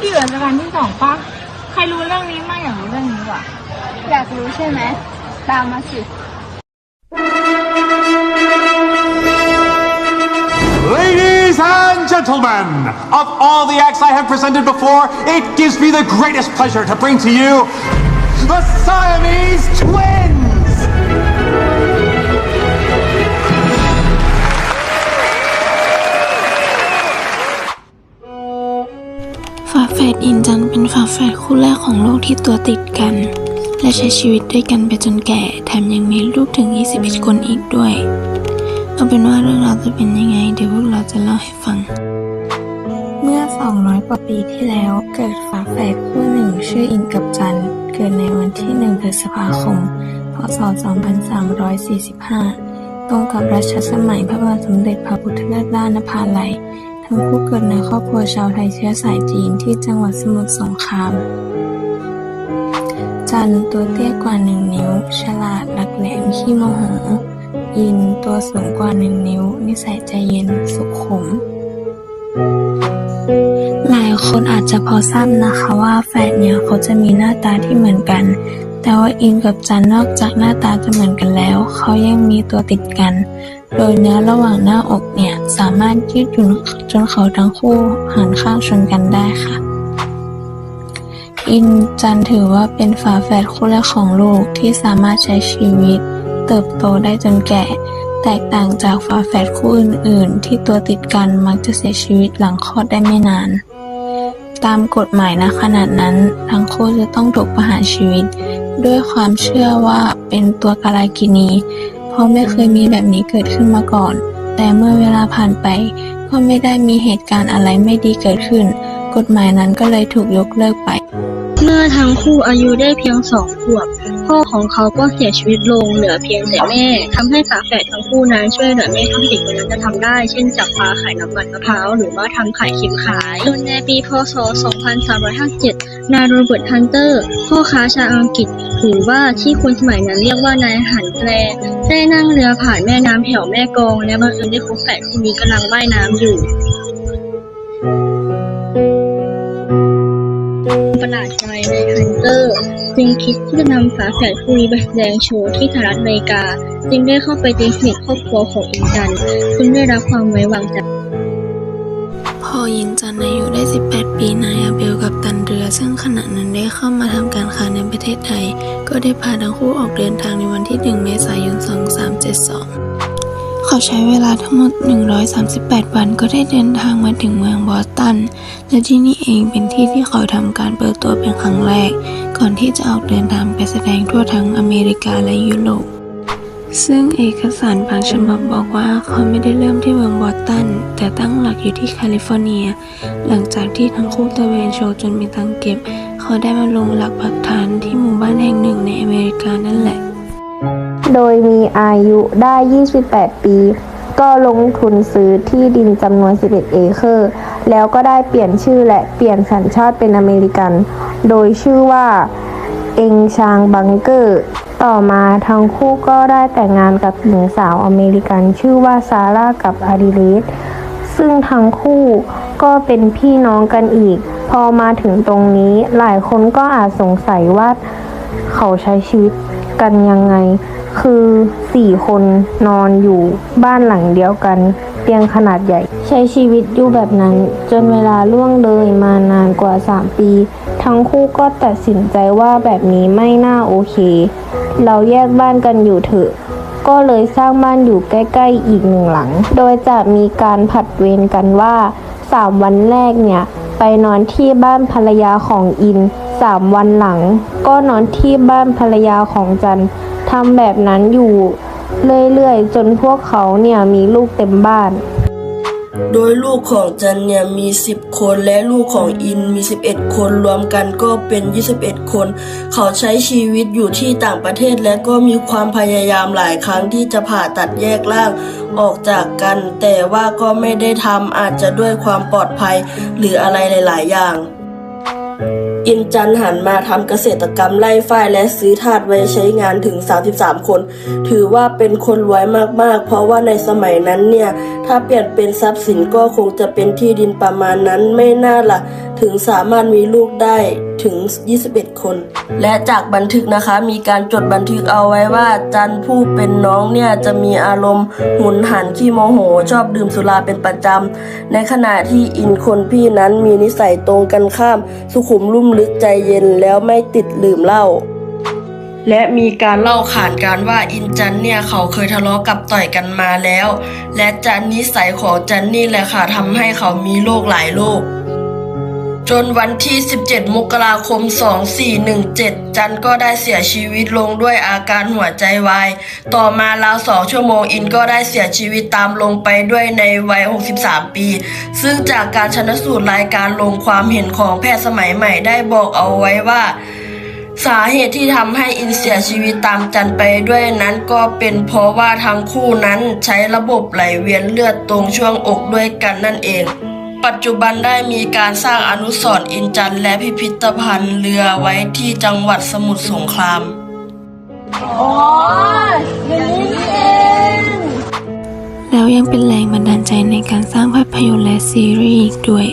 ที่เหลือจะการที่สองปะใครรู้เรื่องนี้มากอยากรู้เรื่องนี้ว่ะ อยากรู้ใช่ไหม ตามมาสิ Ladies and gentlemen, of all the acts I have presented before, it gives me the greatest pleasure to bring to you the Siamese Twins! ฝาแฝดคู่แรกของโลกที่ตัวติดกัน และใช้ชีวิตด้วยกันไปจนแก่ แถมยังมีลูกถึง 21 คนอีกด้วย เอาเป็นว่าเรื่องราวจะเป็นยังไง เดี๋ยวพวกเราจะเล่าให้ฟัง เมื่อ 200 กว่าปีที่แล้ว เกิดฝาแฝดคู่หนึ่งชื่ออินกับจัน เกิดในวันที่ 1 พฤษภาคม พศ 2345 ตรงกับรัชสมัยพระบาทสมเด็จพระพุทธเลิศล่านภาลัย ทั้งคู่เกิดในครอบครัวชาวไทยเชื้อสายจีนที่จังหวัดสมุทรสงคราม จันตัวเตี้ยกว่าหนึ่งนิ้ว ฉลาดหลักแหลมขี้โมโหอินตัวสูงกว่าหนึ่งนิ้ว นิสัยใจเย็นสุขุม หลายคนอาจจะพอทราบนะคะว่าแฝดเนี่ยเขาจะมีหน้าตาที่เหมือนกัน แต่ว่าอินกับจันนอกจากหน้าตาจะเหมือนกันแล้ว เขายังมีตัวติดกัน โดยเนื้อระหว่างหน้าอกเนี่ยสามารถยืดหยุ่นจนเขาทั้งคู่หันข้างชนกันได้ค่ะ อินจันถือว่าเป็นฝาแฝดคู่แรกของโลกที่สามารถใช้ชีวิต เติบโตได้จนแก่ แตกต่างจากฝาแฝดคู่อื่น ๆ ที่ตัวติดกันมักจะเสียชีวิตหลังคลอดได้ไม่นาน ตามกฎหมายนะขนาดนั้น ทั้งคู่จะต้องถูกประหารชีวิต ด้วยความเชื่อว่าเป็นตัวกาลากินี เพราะไม่เคยมีแบบนี้เกิดขึ้นมาก่อน แต่เมื่อเวลาผ่านไป ก็ไม่ได้มีเหตุการณ์อะไรไม่ดีเกิดขึ้น กฎหมายนั้นก็เลยถูกยกเลิกไป เมื่อทั้งคู่อายุได้เพียงสองขวบ พ่อของเขาก็เสียชีวิตลงเหลือเพียงแต่แม่ทำให้ฝาแฝดทั้งคู่นั้นช่วยเหลือแม่เท่าที่เด็กคนนั้นจะทำได้ เช่นจับปลาขายน้ำมันมะพร้าวหรือว่าทำไข่เค็มขายจนในปีพศ 2357 นายโรเบิร์ตฮันเตอร์ พ่อค้าชาวอังกฤษหรือว่าที่คนสมัยนั้นเรียกว่านายหันแกลได้นั่งเรือผ่านแม่น้ำแถวแม่กอง และบังเอิญได้พบแฝดคู่นี้กำลังว่ายน้ำอยู่ ประหลาดใจในฮันเตอร์ จึงคิดที่จะนำฝาแฝดคู่นี้ไปแสดงโชว์ที่สหรัฐอเมริกา จึงได้เข้าไปตีสนิทครอบครัวของอินจันซึ่งได้รับความไว้วางใจพอยินจันอายุได้ 18 ปีนายอาเบลกับตันเรือ ซึ่งขณะนั้นได้เข้ามาทำการค้าในประเทศไทย ก็ได้พาทั้งคู่ออกเดินทางในวันที่ 1 เมษายน 2372 เขาใช้เวลาทั้งหมด 138 วันก็ได้เดินทางมาถึงเมืองบอส ตัน และที่นี่เองเป็นที่ที่เขาทำการเปิดตัวเป็นครั้งแรก ก่อนที่จะออกเดินทางไปแสดงทั่วทั้งอเมริกาและยุโรป ซึ่งเอกสารบางฉบับบอกว่าเขาไม่ได้เริ่มที่เมืองบอสตัน แต่ตั้งหลักอยู่ที่แคลิฟอร์เนีย หลังจากที่ทั้งคู่ตะเวนโชว์จนมีตังเก็บ เขาได้มาลงหลักปักฐานที่หมู่บ้านแห่งหนึ่งในอเมริกานั่นแหละ โดยมีอายุได้ 28 ปีก็ลงทุนซื้อที่ดินจำนวน 11 เอเคอร์ แล้วก็ได้เปลี่ยนชื่อและเปลี่ยนสัญชาติเป็นอเมริกัน โดยชื่อว่าเองชางบังเกอร์ ต่อมาทั้งคู่ก็ได้แต่งงานกับหญิงสาวอเมริกัน ชื่อว่าซาร่ากับอาริเลสซึ่งทั้งคู่ก็เป็นพี่น้องกันอีก พอมาถึงตรงนี้หลายคนก็อาจสงสัยว่าเขาใช้ชีวิตกันยังไง คือสี่คนนอนอยู่บ้านหลังเดียวกัน เตียงขนาดใหญ่ ใช้ชีวิตอยู่แบบนั้น จนเวลาล่วงเลยมานานกว่า 3 ปี ทั้งคู่ก็ตัดสินใจว่าแบบนี้ไม่น่าโอเค เราแยกบ้านกันอยู่เถอะ ก็เลยสร้างบ้านอยู่ใกล้ ๆ อีกหนึ่งหลัง โดยจะมีการผัดเวรกันว่า 3 วันแรกเนี่ย ไปนอนที่บ้านภรรยาของอิน 3 วันหลัง ก็นอนที่บ้านภรรยาของจันทำแบบนั้นอยู่ เรื่อยๆ จนพวกเขาเนี่ยมีลูกเต็มบ้าน โดยลูกของจันเนี่ยมี 10 คนและลูกของอินมี 11 คนรวมกันก็เป็น 21 คน เขาใช้ชีวิตอยู่ที่ต่างประเทศและก็มีความพยายามหลายครั้งที่จะผ่าตัดแยกร่างออกจากกัน แต่ว่าก็ไม่ได้ทำอาจจะด้วยความปลอดภัยหรืออะไรหลาย ๆ อย่าง อินจันหันมาทำเกษตรกรรมไล่ฝ้ายและซื้อทาสไว้ใช้งานถึง 33 คน ถือว่าเป็นคนรวยมากๆ เพราะว่าในสมัยนั้นเนี่ย ถ้าเปลี่ยนเป็นทรัพย์สินก็คงจะเป็นที่ดินประมาณนั้นไม่น่าละถึงสามารถมีลูกได้ ถึง 21 คน และจากบันทึกนะคะมีการจดบันทึกเอาไว้ว่า จันผู้เป็นน้องเนี่ยจะมีอารมณ์หุนหันขี้โมโห ชอบดื่มสุราเป็นประจำ ในขณะที่อินคนพี่นั้นมีนิสัยตรงกันข้าม สุขุมลุ่มลึกใจเย็นแล้วไม่ติดดื่มเหล้าและมีการเล่าขานกันว่าอินจันเนี่ยเขาเคยทะเลาะกับต่อยกันมาแล้ว และจันนิสัยของจันนี่แหละค่ะทำให้เขามีโรคหลายโรค จนวันที่ 17 มกราคม 2417 จันก็ได้เสียชีวิตลงด้วยอาการหัวใจวาย ต่อมาราวสองชั่วโมงอินก็ได้เสียชีวิตตามลงไปด้วยในวัย 63 ปี ซึ่งจากการชนสูตรรายการลงความเห็นของแพทย์สมัยใหม่ได้บอกเอาไว้ว่า สาเหตุที่ทำให้อินเสียชีวิตตามจันไปด้วยนั้นก็เป็นเพราะว่าทั้งคู่นั้นใช้ระบบไหลเวียนเลือดตรงช่วงอกด้วยกันนั่นเอง ปัจจุบันได้มีการสร้างอนุสรณ์อินจันทร์และพิพิธภัณฑ์เรือไว้ที่จังหวัดสมุทรสงครามอ๋ออย่างนี้นี่เองแล้วยังเป็นแรงบันดาลใจในการสร้างภาพยนตร์และซีรีส์อีกด้วย